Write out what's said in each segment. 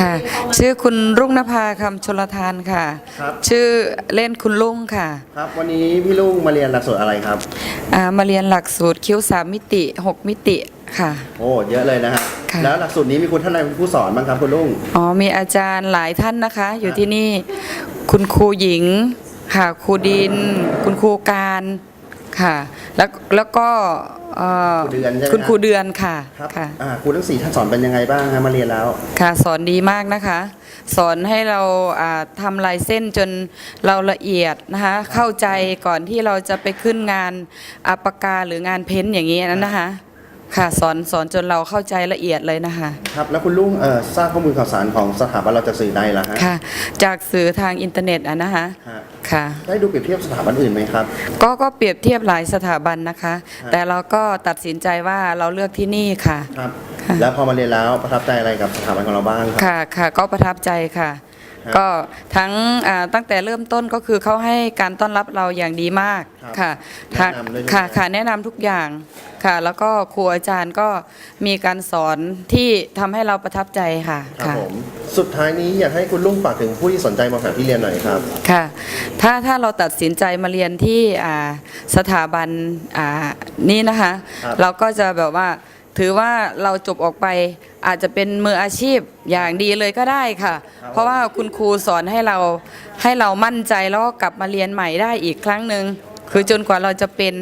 ค่ะ ชื่อคุณรุ่งนภาคำชลทานค่ะ ครับ ชื่อเล่นคุณลุงค่ะครับ วันนี้พี่ลุงมาเรียนหลักสูตรอะไรครับ อ่ามาเรียนหลักสูตรคิ้วสามมิติ6มิติค่ะ โอ้เยอะเลยนะฮะค่ะ แล้วหลักสูตรนี้มีคุณท่านใดเป็นผู้สอนบ้างครับคุณลุงอ๋อมีอาจารย์หลายท่านนะคะ อยู่ที่นี่คุณครูหญิงค่ะครูดิน คุณครูการ ค่ะ แล้วแล้วก็เอ่อครูเดือนใช่ไหม คุณครูเดือนค่ะครับค่ะ อ่าครูทั้งสี่ท่านสอนเป็นยังไงบ้างฮะมาเรียนแล้ว ค่ะสอนดีมากนะคะ สอนให้เราอ่าทำลายเส้นจนเราละเอียดนะคะเข้าใจก่อนที่เราจะไปขึ้นงานอาปากกาหรืองานเพ้นท์อย่างนี้นั้นนะคะ ค่ะสอนสอนจนเราเข้าใจละเอียดเลยนะคะ ครับแล้วคุณลุงเอ่อทราบข้อมูลข่าวสารของสถาบันเราจากสื่อใดล่ะฮะค่ะ จากสื่อทางอินเทอร์เน็ตอะนะคะฮะค่ะ ได้ดูเปรียบเทียบสถาบันอื่นไหมครับ ก็ก็เปรียบเทียบหลายสถาบันนะคะ แต่เราก็ตัดสินใจว่าเราเลือกที่นี่ค่ะ ครับค่ะ แล้วพอมาเรียนแล้วประทับใจอะไรกับสถาบันของเราบ้างครับ ค่ะค่ะก็ประทับใจค่ะ ครับก็ทั้งอ่าตั้งแต่เริ่มต้นก็คือเขาให้การต้อนรับเราอย่างดีมากครับค่ะแนะนำด้วยใช่ไหม ค่ะค่ะแนะนำทุกอย่างค่ะ แล้วก็ครูอาจารย์ก็มีการสอนที่ทำให้เราประทับใจค่ะครับค่ะ ผมสุดท้ายนี้อยากให้คุณลุงฝากถึงผู้ที่สนใจมาหาที่เรียนหน่อยครับ ค่ะ ถ้าถ้าเราตัดสินใจมาเรียนที่อ่าสถาบันอ่านี้นะคะ ครับเราก็จะแบบว่า ถือว่าเราจบออกไปอาจจะเป็นมืออาชีพอย่างดีเลยก็ได้ค่ะ เพราะว่าคุณครูสอนให้เราให้เรามั่นใจแล้วก็กลับมาเรียนใหม่ได้อีกครั้งหนึ่งคือจนกว่าเราจะเป็น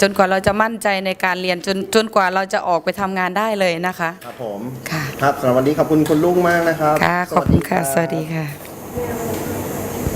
จนกว่าเราจะมั่นใจในการเรียนจนจนกว่าเราจะออกไปทำงานได้เลยนะคะ ครับผมค่ะ ครับสำหรับวันนี้ขอบคุณคุณลุงมากนะครับ ค่ะ ขอบคุณค่ะรับสวัสดีค่ะ